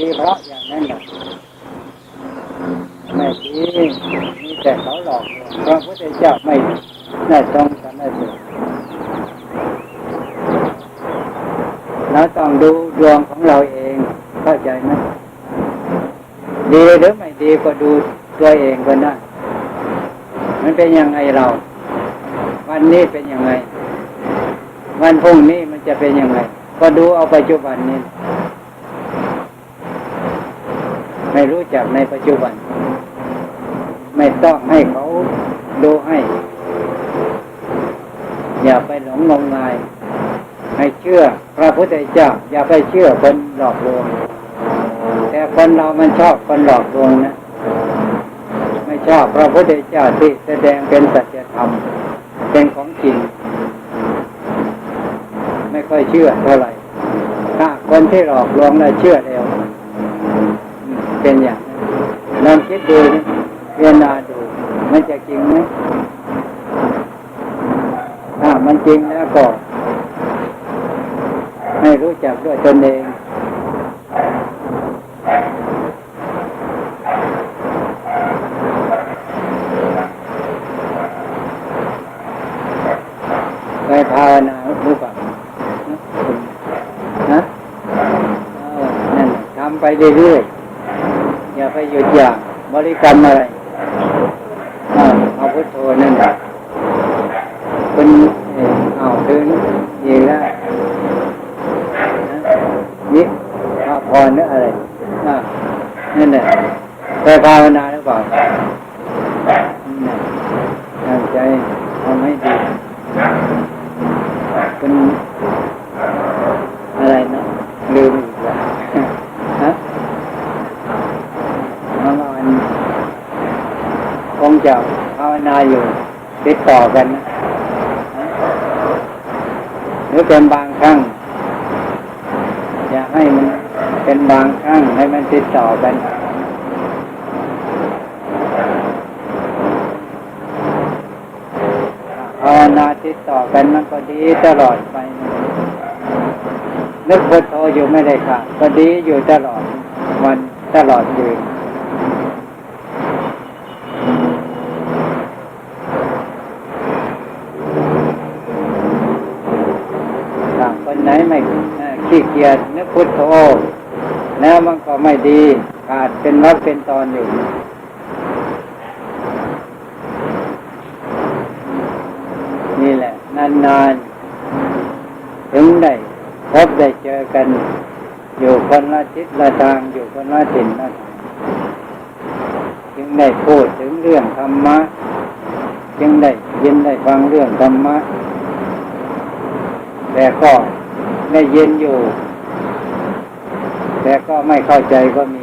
ได้ดีเพราะอย่างนั้นแหละไม่ดีมีแต่เขาหลอกพระพุทธเจ้าไม่ได้ทรงสรรเสริญเราต้องดูดวงของเราเองเข้าใจไหมดีหรือไม่ดีก็ดูตัวเองก็ได้มันเป็นยังไงเรา วันนี้เป็นยังไง วันพรุ่งนี้มันจะเป็นยังไง ก็ดูเอาปัจจุบันนี้ ไม่รู้จักในปัจจุบัน ไม่ต้องให้เขาดูให้ อย่าไปหลงงมงาย ให้เชื่อพระพุทธเจ้า อย่าไปเชื่อคนหลอกลวง แต่คนเรามันชอบคนหลอกลวงนะ ไม่ชอบพระพุทธเจ้าที่แสดงเป็นสัจธรรม เป็นของจริง ไม่ค่อยเชื่อเท่าไหร่ถ้าคนที่หลอกลวงแล้เชื่อแล้ว เป็นอย่างนั้นลองคิดดูนะเรียนาดู มันจะจริงไหมถ้ามันจริงแล้วก็ให้รู้จักด้วยตนเองไปภาวนาหรือเปล่าฮะนั่นน่ะทำไปเรื่อยๆ หยุดอย่าง บริกรรมอะไรเอาเอาพุทโธนั่นแหละคุณเอ่อเอาถึงอีแล้วนะนี่พระพรหรืออะไรอ่านั่นแหละไปภาวนาหรือเปล่านั่นน่ะตั้งใจทำให้ดีคุณอะไรนะลืมอีกแล้ว ฮะ เมื่อวานคง จะภาวนาอยู่ติดต่อกันนะหรือเป็นบางครั้งอย่าให้มันเป็นบางครั้งให้มันติดต่อกันภาวนาติดต่อกันมันก็ดีตลอดไปนึกพุทโธอยู่ไม่ได้ค่ะก็ดีอยู่ตลอดวันตลอดยืน ถ้าคนไหนไม่เอ่อขี้เกียจนึกพุทโธแล้วมันก็ไม่ดีขาดเป็นวัดเป็นตอนอยู่นี่แหละ นานๆ ถึงได้พบได้เจอกัน อยู่คนละทิศละทางอยู่คนละถิ่นละทางจึงได้พูดถึงเรื่องธรรมะ จึงได้ยินได้ฟังเรื่องธรรมะ แต่ก็ได้ยินอยู่ แต่ก็ไม่เข้าใจก็มี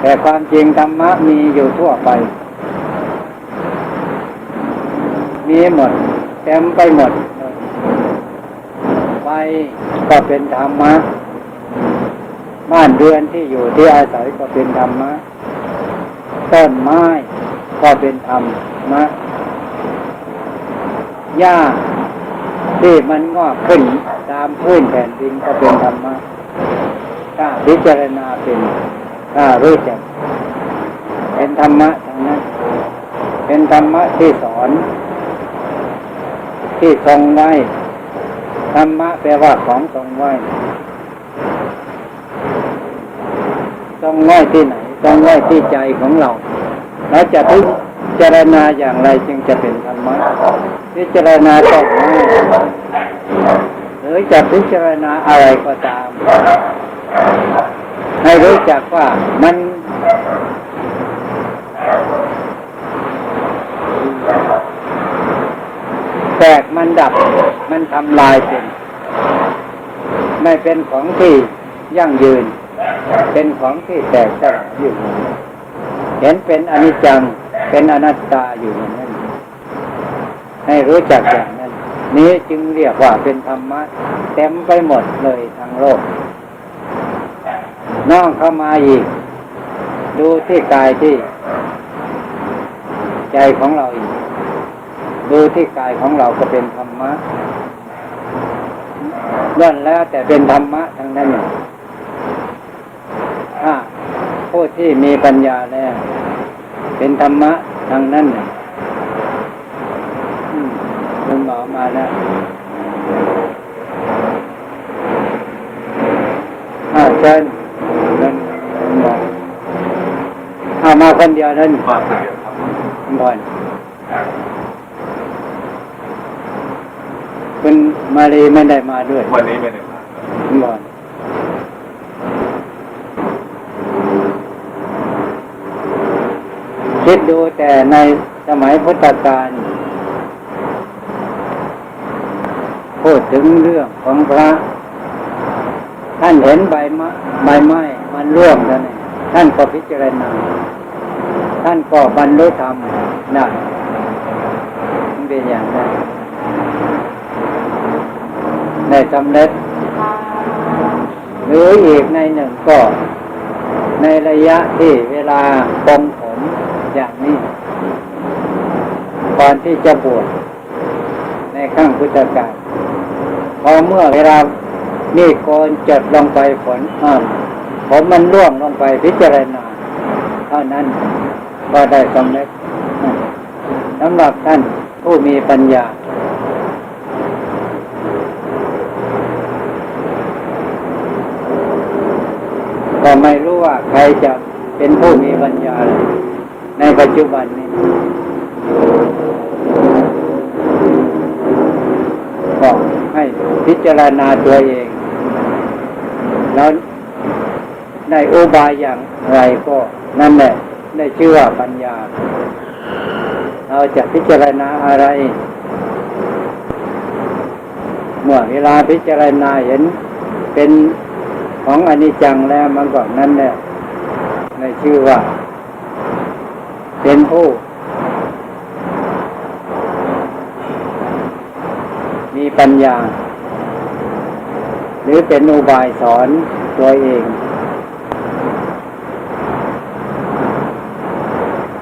แต่ความจริงธรรมะมีอยู่ทั่วไป มีหมดเต็มไปหมดไฟก็เป็นธรรมะ บ้านเรือนที่อยู่ที่อาศัยก็เป็นธรรมะ ต้นไม้ก็เป็นธรรมะหญ้าที่มันงอกขึ้นตามพื้นแผ่นดินก็เป็นธรรมะ ถ้าพิจารณาเป็นถ้ารู้จัก เป็นธรรมะทั้งนั้น เป็นธรรมะที่สอน ที่ทรงไว้ ธรรมะแปลว่าของทรงไว้ทรงไว้ที่ไหนทรงไว้ที่ใจของเราแล้วจะพิจารณาอย่างไรจึงจะเป็นธรรมะพิจารณาต้นไม้หรือจะพิจารณาอะไรก็ตาม ให้รู้จักว่ามันแตกมันดับ มันทำลายเป็น ไม่เป็นของที่ยั่งยืน เป็นของที่แตกสลายอยู่ เห็นเป็นอนิจจัง เป็นอนัตตาอยู่อย่างนั้นให้รู้จักอย่างนั้น นี้จึงเรียกว่าเป็นธรรมะเต็มไปหมดเลยทั้งโลก น้องเข้ามาอีก ดูที่กายที่ ใจของเราอีก ดูที่กายของเราก็เป็นธรรมะล้วนแล้วแต่เป็นธรรมะทั้งนั้นเนี่ยผู้ที่มีปัญญาแล้ว เป็นธรรมะทางนั้นน่ะอืมคุณหมอมาแล้วอาวเชิญ เอามาคนเดียวนั่นมาคนเดียวครับคุณบอลคุณมารีไม่ได้มาด้วยวันนี้ไม่ได้มาคุณบอลคิดดูแต่ในสมัยพุทธกาลพูดถึงเรื่องของพระ ท่านเห็นใบไม้ใบไม้มันร่วงแล้วเนี่ย ท่านก็พิจารณา ท่านก็บรรลุธรรมนะมันเป็นอย่างนั้นในสำเร็จ หรืออีกในหนึ่งก็ ในระยะที่เวลาปองผมอย่างนี้ก่อนที่จะบวชในข้างพุทธกาลพอเมื่อเวลามีดโกนจดลงไปฝนอ่า ผมมันร่วงลงไปพิจารณาเท่านั้นก็ได้สำเร็จสำหรับท่านผู้มีปัญญา ก็ไม่รู้ว่าใครจะเป็นผู้มีปัญญาในปัจจุบันนี้ก็ให้พิจารณาตัวเองแล้ว ในอุบายอย่างไรก็นั่นแหละได้ชื่อว่าปัญญา เราจะพิจารณาอะไร เมื่อเวลาพิจารณาเห็นเป็นของอนิจจังแล้วมันก็นั่นแหละได้ชื่อว่า เป็นผู้มีปัญญา หรือเป็นอุบายสอนตัวเอง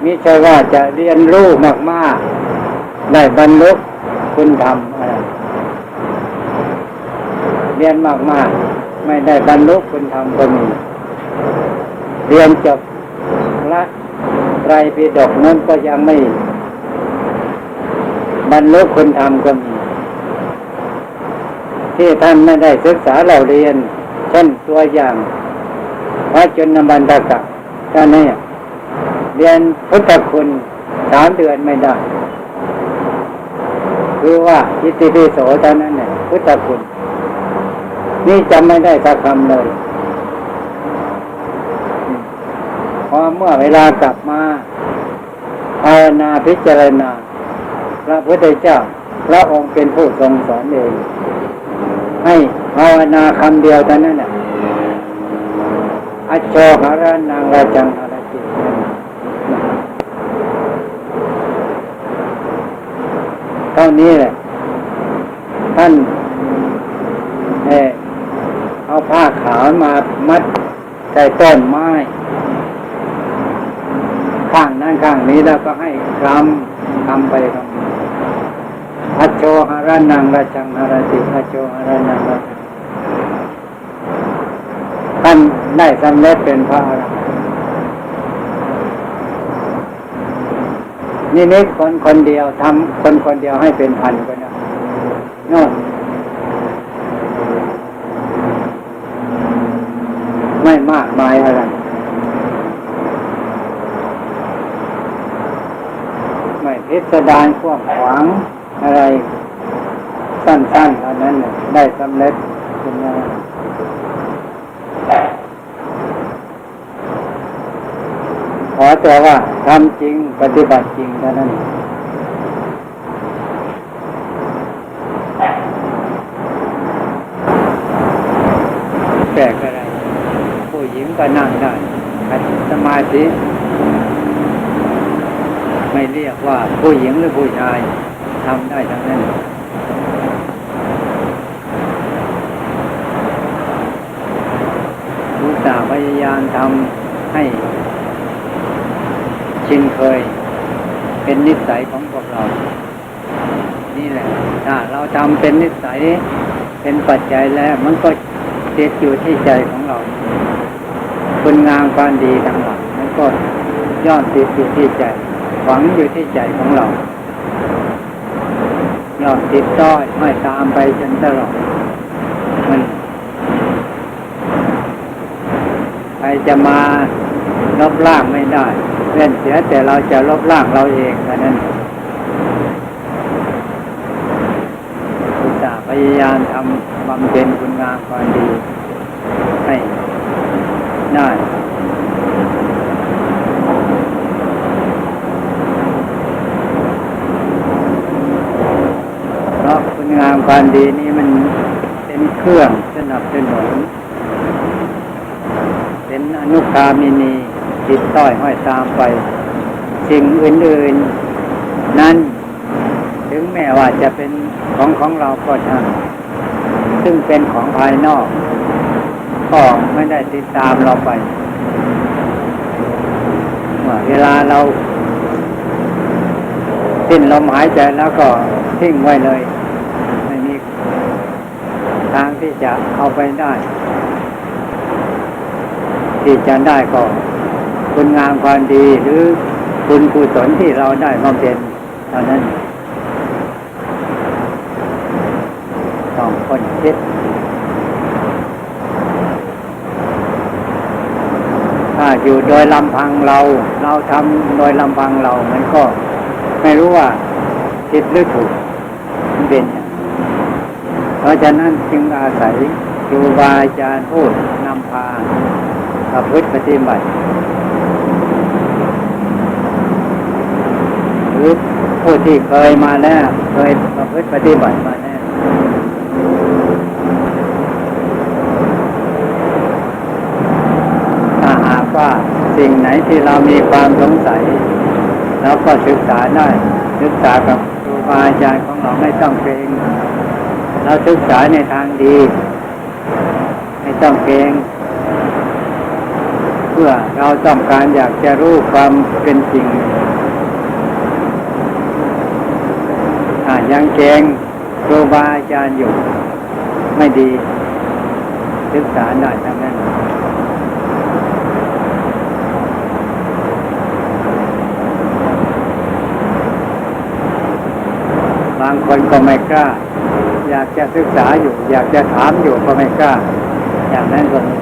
มิใช่ว่าจะเรียนรู้มากๆ ได้บรรลุคุณธรรมอะไรเรียนมากๆ ไม่ได้บรรลุคุณธรรมก็มี เรียนจบละไรปิฎกนั้นก็ยังไม่ บรรลุคุณธรรมก็มี ที่ท่านไม่ได้ศึกษาเราเรียนเช่นตัวอย่างพระจุนบันตกะท่านนี่ เรียนพุทธคุณสามเดือนไม่ได้ คือว่าอิติปิโสเท่านั้นเนี่ยพุทธคุณ นี่จำไม่ได้สักคำเลยพอเมื่อเวลากลับมาภาวนาพิจารณา พระพุทธเจ้า พระองค์เป็นผู้ทรงสอนเอง ให้ภาวนาคำเดียวเท่านั้นแหละอัจโชหารานังราจังหาราจิเท่านี้แหละ ท่านเออเอาผ้าขาวมามัดใส่ต้นไม้ ข้างนั้นข้างนี้แล้วก็ให้คำคำไปคำมาอัจโชหารนังราชังหราติอัจโชหารนังราชังท่านได้สำเร็จเป็นพระอรหันต์ นี่นี่คนคนเดียวทำคนคนเดียวให้เป็นพันก็ได้น่นไม่มากมายอะไรไม่พิสดารขวางขวางอะไร สั้นๆเท่านั้นได้สำเร็จเป็นไงข อแต่ว่าทำจริงปฏิบัติจริงเท่านั้นแปลกอะไร ผู้หญิงก็นั่งได้ขัดสมาธิไม่เรียกว่าผู้หญิงหรือผู้ชายทำได้ทั้งนั้นอุตส่าห์พยายามทำให้ ชินเคยเป็นนิสัยของพวกเรา นี่แหละ ถ้าเราทำเป็นนิสัย เป็นปัจจัยแล้ว มันก็ติดอยู่ที่ใจของเราคุณงามความดีทั้งหลายมันก็ย่อมติดอยู่ที่ใจหวังอยู่ที่ใจของเราย่อมติดต้อยไม่ตามไปจนตลอดมันใครจะมาลบล้างไม่ได้ เล่นเสียแต่เราจะลบล้างเราเองแค่นั้นอุตส่าห์พยายามทำบำเพ็ญคุณงามความดี ให้ได้เพราะคุณงามความดีนี้มันเป็นเครื่องสนับสนุนเป็นอนุคามินี ติดต้อยห้อยตามไป สิ่งอื่นๆ นั้น ถึงแม้ว่าจะเป็นของของเราก็ช่างซึ่งเป็นของภายนอก ก็ไม่ได้ติดตามเราไปว่าเวลาเราสิ้นลมหายใจแล้วก็ทิ้งไว้เลย ไม่มีทางที่จะเอาไปได้ ที่จะได้ก็ คุณงามความดีหรือคุณกุศลที่เราได้มาเป็นเท่านั้นต้องคนคิดถ้าอยู่โดยลำพังเรา เราทำโดยลำพังเรา มันก็ไม่รู้ว่าผิดหรือถูกมันเป็น เพราะฉะนั้นจึงอาศัยครูบาอาจารย์พูดนำพาประพฤติปฏิบัติ รือผู้ที่เคยมาแล้ว เคยประพฤติปฏิบัติมาแล้วถ้าหากว่าสิ่งไหนที่เรามีความสงสัยเราก็ศึกษาได้ศึกษากับครูบาอาจารย์ของเราไม่ต้องเกรงเราศึกษาในทางดี ไม่ต้องเกรงเพื่อเราต้องการอยากจะรู้ความเป็นจริงถ้า ยังเกงครูบาอาจารย์อยู่ ไม่ดี ศึกษาได้ทั้งนั้นบางคนก็ไม่กล้า อยากจะศึกษาอยู่ อยากจะถามอยู่ก็ไม่กล้า อย่างนั้นก็มี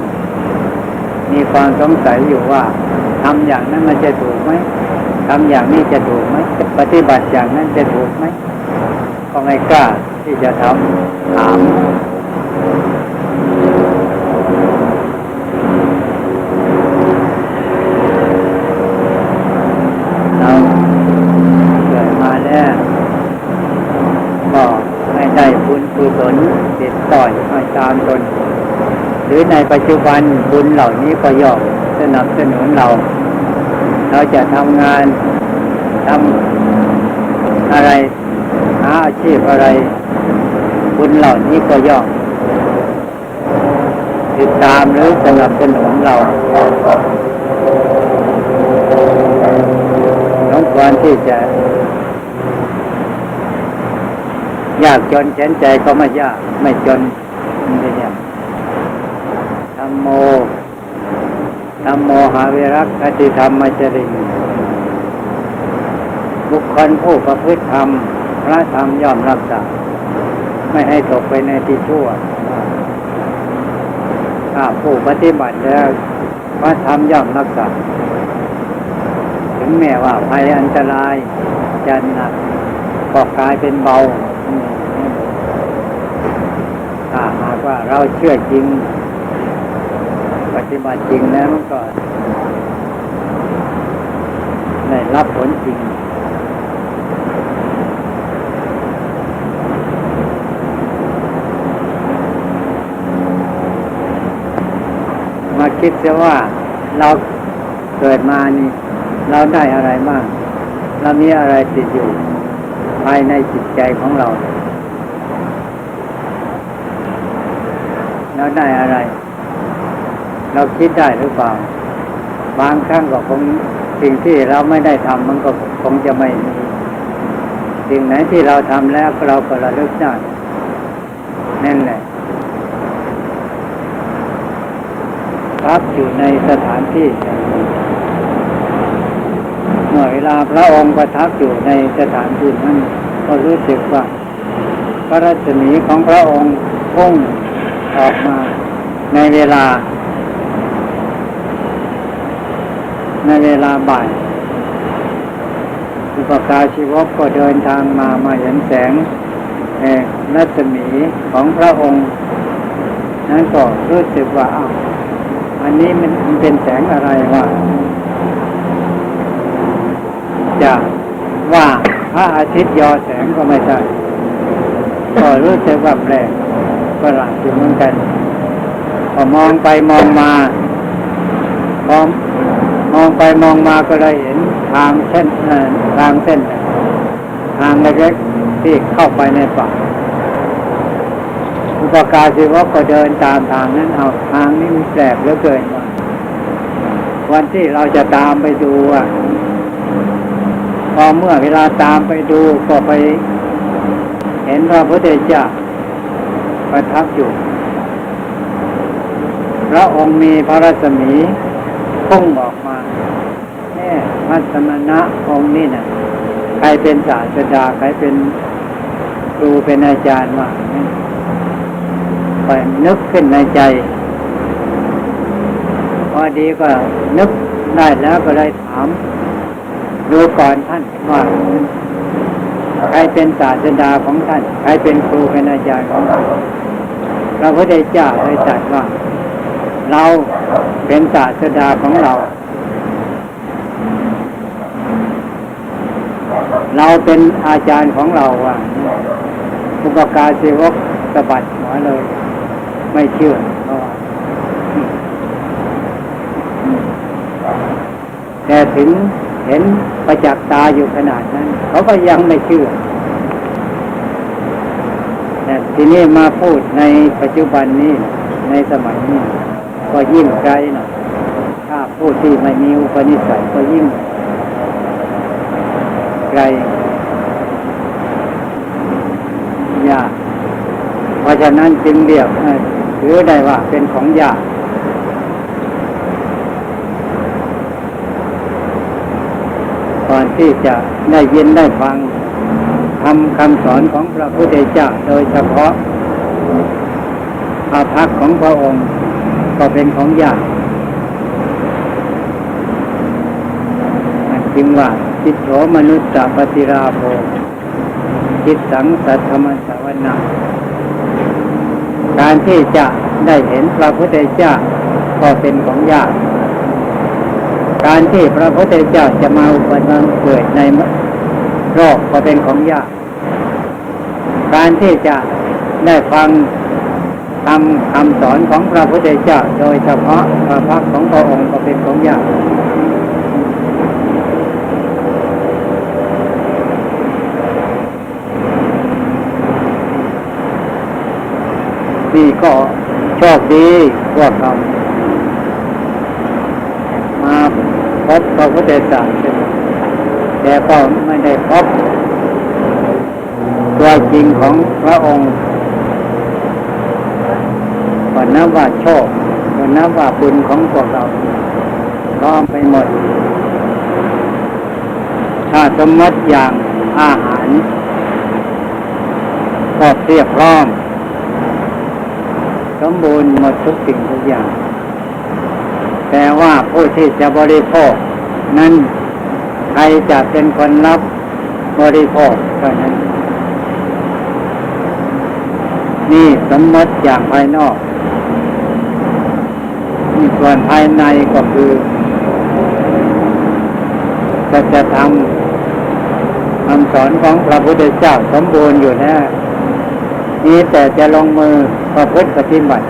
มีความสงสัยอยู่ว่าทำอย่างนั้นมันจะถูกไหมทำอย่างนี้จะถูกไหมปฏิบัติอย่างนั้นจะถูกไหม ก็ไม่กล้าที่จะทำถามเราเกิดมาแล้วก็ไม่ได้บุญกุศลติดต่อยมาตามตน หรือในปัจจุบันบุญเหล่านี้ก็ย่อมสนับสนุนเรา เราจะทำงานทำอะไร อาชีพอะไร บุญเหล่านี้ก็ย่อมติดตามหรือสนับสนุนเราน้องควรที่จะ ยากจนเข็นใจก็ไม่ยาก ไม่จนนี่เนี่ยธรรมโมธรรมโมหาวิรักอติธรรมมจริงบุคคลผู้ประพฤติธรรม พระธรรมย่อมรักษาไม่ให้ตกไปในที่ชั่วถ้าผู้ปฏิบัติแล้วพระธรรมย่อมรักษาถึงแม้ว่าภัยอันตรายจะหนักก็กลายเป็นเบาถ้าหากว่าเราเชื่อจริง ปฏิบัติจริงแล้วมันก็ได้รับผลจริง มาคิดเสียว่าเราเกิดมานี่ เราได้อะไรบ้างเรามีอะไรติดอยู่ ภายในจิตใจของเรา เราได้อะไร เราคิดได้หรือเปล่า บางครั้งก็คงสิ่งที่เราไม่ได้ทำมันก็คงจะไม่มีสิ่งไหนที่เราทำแล้วเราก็ระลึกได้นั่นแหละ ทับอยู่ในสถานที่ เมื่อเวลาพระองค์ประทับอยู่ในสถานที่นั้นก็รู้สึกว่า พระรัศมีของพระองค์พุ่งออกมาในเวลา ในเวลาบ่ายอุปการชีวกก็เดินทางมามาเห็นแสงแห่งรัศมีของพระองค์ นั้นก็รู้สึกว่าอ้าว อันนี้มันเป็นแสงอะไรวะจะว่าพระอาทิตย์ยอแสงก็ไม่ใช่ก็รู้สึกว่าแปลกประหลาดอยู่เหมือนกันพอมองไปมองมาพอมองไปมองมาก็เลยเห็นทางเส้นทางเส้นทางเล็กๆที่เข้าไปในป่า อุปการศิวกก็เดินตามทางนั้นเอาทางนี้มันแปลกเหลือเกินว่าวันที่เราจะตามไปดูอะพอเมื่อเวลาตามไปดูก็ไป เห็นพระพุทธเจ้าประทับอยู่พระองค์มีพระรัศมีพุ่งออกมาแน่พระสมณะองค์นี่นะใครเป็นศาสดาใครเป็นครูเป็นอาจารย์ว่า งั้นก็นึกขึ้นในใจ พอดีก็นึกได้แล้วก็เลยถาม ดูก่อนท่านว่าใครเป็นศาสดาของท่าน ใครเป็นครูเป็นอาจารย์ของท่านพระพุทธเจ้าได้ตรัสว่า เราเป็นศาสดาของเรา เราเป็นอาจารย์ของเราว่าอุปการศิวกสะบัดหัวเลย ไม่เชื่อเพราะแต่ถึงเห็นประจักษ์ตาอยู่ขนาดนั้น เขาก็ยังไม่เชื่อ แต่ทีนี้มาพูดในปัจจุบันนี้ในสมัยนี้ก็ยิ่งไกลหน่อยถ้าพูดที่ไม่มีอุปนิสัยก็ยิ่งไกลยากเพราะฉะนั้นจึงเรียก ถือได้ว่าเป็นของยากก่อนที่จะได้ยินได้ฟังทำคำสอนของพระพุทธเจ้าโดยเฉพาะอาภักของพระองค์ก็เป็นของยากจึงว่าจิตโสมนุษย์ปฏิราโภจิตสังสัทธรรมสวนา การที่จะได้เห็นพระพุทธเจ้าก็เป็นของยาก การที่พระพุทธเจ้าจะมาอุปถัมภ์เกิดในโลกก็เป็นของยาก การที่จะได้ฟังทำคำสอนของพระพุทธเจ้า โดยเฉพาะพระพักของพระองค์ก็เป็นของยาก นี่ก็โชคดีพวกเรามาพบพระพุทธเจ้าแต่ก็ไม่ได้พบตัวจริงของพระองค์ก็นับว่าโชคก็นับว่าบุญของพวกเราพร้อมไปหมด ถ้าสมมติอย่างอาหารก็เรียบพร้อม มบูรณ์หมดทุกสิ่งทุกอย่าง แต่ว่าผู้ที่จะบริโภค นั้นใครจะเป็นคนรับบริโภคเท่านั้น นี่สมมติอย่างภายนอกนี่ส่วนภายในก็คือจะจะทำคำสอนของพระพุทธเจ้าสมบูรณ์อยู่แน่ นี่แต่จะลงมือประพฤติปฏิบัติ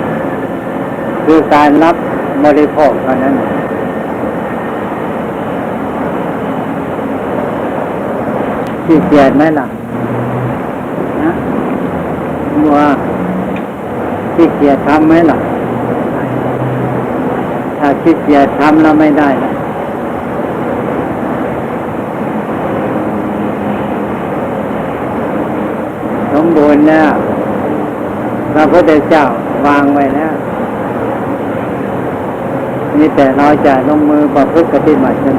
คือการรับบริโภคเท่านั้นขี้เกียจไหมล่ะนะว่าขี้เกียจทำไหมล่ะ ถ้าขี้เกียจทำแล้วไม่ได้นะสมบูรณ์แล้ว พระพุทธเจ้าวางไว้แล้วนี่แต่เราจะลงมือประพฤติปฏิบัติกัน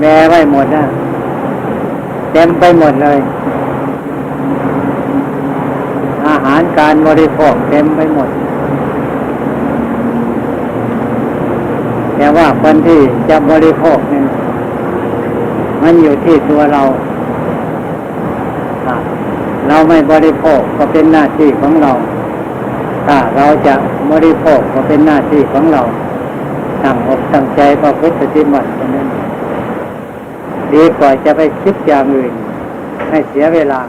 แม่ไว้หมดนะเต็มไปหมดเลย อาหารการบริโภคเต็มไปหมด แต่ว่าคนที่จะบริโภคเนี่ยมันอยู่ที่ตัวเราถ้า เราไม่บริโภคก็เป็นหน้าที่ของเรา ถ้าเราจะบริโภคก็เป็นหน้าที่ของเราตั้งอกตั้งใจประพฤติปฏิบัติเท่านั้นดีกว่าจะไปคิดอย่างอื่นให้เสียเวลา